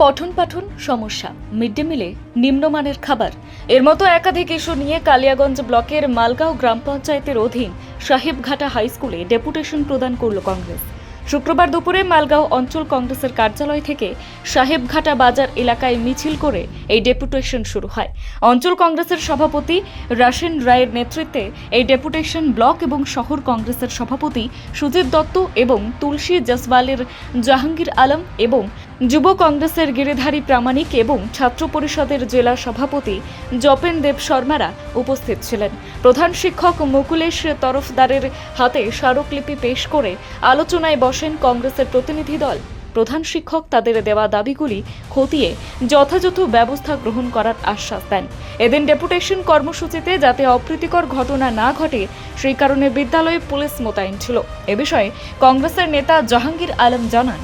পঠন পাঠন সমস্যা। মিড ডে মিলে নিম্নমানের খাবার। এর মতো একাধিক ইস্যু নিয়ে কালিয়াগঞ্জ ব্লকের মালগাঁও গ্রাম পঞ্চায়েতের অধীন সাহেবঘাটা হাই স্কুলে ডেপুটেশন প্রদান করল কংগ্রেস। শুক্রবার দুপুরে মালগাঁও অঞ্চল কংগ্রেসের কার্যালয় থেকে সাহেবঘাটা বাজার এলাকায় মিছিল করে এই ডেপুটেশন শুরু হয়। অঞ্চল কংগ্রেসের সভাপতি রাশেন রায়ের নেতৃত্বে এই ডেপুটেশন ব্লক এবং শহর কংগ্রেসের সভাপতি সুজিত দত্ত এবং তুলসী জসওয়ালের জাহাঙ্গীর আলম এবং যুব কংগ্রেসের গিরিধারী প্রামাণিক এবং ছাত্র পরিষদের জেলা সভাপতি জপেন দেব শর্মারা উপস্থিত ছিলেন। প্রধান শিক্ষক মুকুলেশ তরফদারের হাতে স্মারকলিপি পেশ করে আলোচনায় বসেন কংগ্রেসের প্রতিনিধি দল। প্রধান শিক্ষক তাদের দেওয়া দাবিগুলি খতিয়ে যথাযথ ব্যবস্থা গ্রহণ করার আশ্বাস দেন। এদিন ডেপুটেশন কর্মসূচিতে যাতে অপ্রীতিকর ঘটনা না ঘটে, সেই কারণে বিদ্যালয়ে পুলিশ মোতায়েন ছিল। এ বিষয়ে কংগ্রেসের নেতা জাহাঙ্গীর আলম জানান।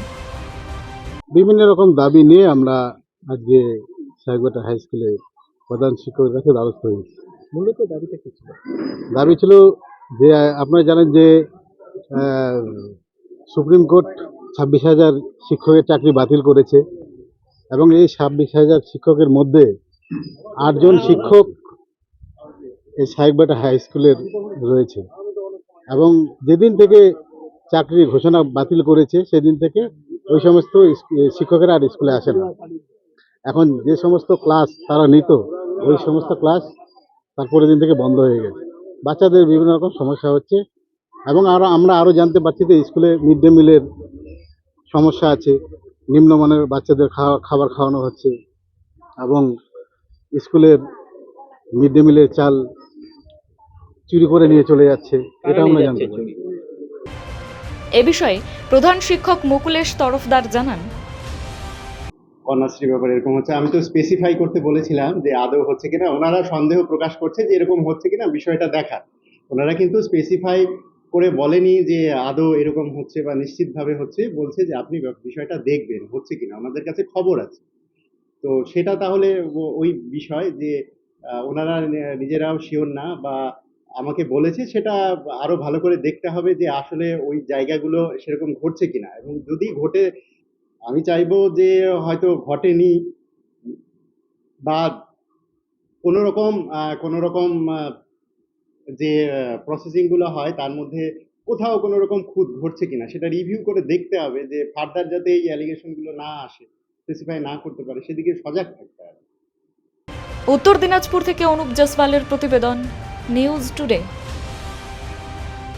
বিভিন্ন রকম দাবি নিয়ে আমরা আজকে সাহেবঘাটা হাই স্কুলে প্রধান শিক্ষকের কাছে দ্বারস্থ হয়েছি। মূলত দাবিটা কি ছিল? দাবি ছিল যে আপনারা জানেন যে সুপ্রিম কোর্ট ছাব্বিশ হাজার শিক্ষকের চাকরি বাতিল করেছে এবং এই ছাব্বিশ হাজার শিক্ষকের মধ্যে আটজন শিক্ষক এই সাহেবঘাটা হাই স্কুলের রয়েছে এবং যেদিন থেকে চাকরি ঘোষণা বাতিল করেছে সেদিন থেকে ওই সমস্ত শিক্ষকেরা আর স্কুলে আসে না। এখন যে সমস্ত ক্লাস তারা নিত, ওই সমস্ত ক্লাস তারপরের দিন থেকে বন্ধ হয়ে গেছে। বাচ্চাদের বিভিন্ন রকম সমস্যা হচ্ছে এবং আরও আমরা আরও জানতে পারছি যে স্কুলে মিড ডে মিলের সমস্যা আছে, নিম্নমানের বাচ্চাদের খাওয়া খাবার খাওয়ানো হচ্ছে এবং স্কুলের মিড ডে মিলের চাল চুরি করে নিয়ে চলে যাচ্ছে এটা আমরা জানতে পারি এ বিষয়ে প্রধান শিক্ষক মুকুলেশ তরফদার জানান। কন্যাশ্রী ব্যাপারে এরকম হচ্ছে। আমি তো স্পেসিফাই করতে বলেছিলাম যে আদৌ হচ্ছে কিনা। ওনারা সন্দেহ প্রকাশ করছে যে এরকম হচ্ছে কিনা বিষয়টা দেখা ওনারা কিন্তু স্পেসিফাই করে বলেনি যে আদৌ এরকম হচ্ছে বা নিশ্চিতভাবে হচ্ছে। বলছে যে আপনি বিষয়টা দেখবেন, হচ্ছে কিনা। ওনাদের কাছে খবর আছে। তো সেটা তাহলে ওই বিষয় যে ওনারা নিজেরাও শিওর না বা আমাকে বলেছে সেটা আরও ভালো করে দেখতে হবে যে আসলে ওই জায়গাগুলো সেরকম ঘটছে কিনা। এবং যদি ঘটে, আমি চাইব যে হয়তো ঘটেনি বা কোনো রকম কোনো রকম যে প্রসেসিংগুলো হয় তার মধ্যে কোথাও কোনো রকম খুঁত ঘটছে কিনা, সেটা রিভিউ করে দেখতে হবে যে ফার্দার যাতে এই অ্যালিগেশনগুলো না আসে স্পেসিফাই না করতে পারে, সেদিকে সজাগ থাকতে হবে। উত্তর দিনাজপুর থেকে অনুপ জসওয়ালের প্রতিবেদন। News today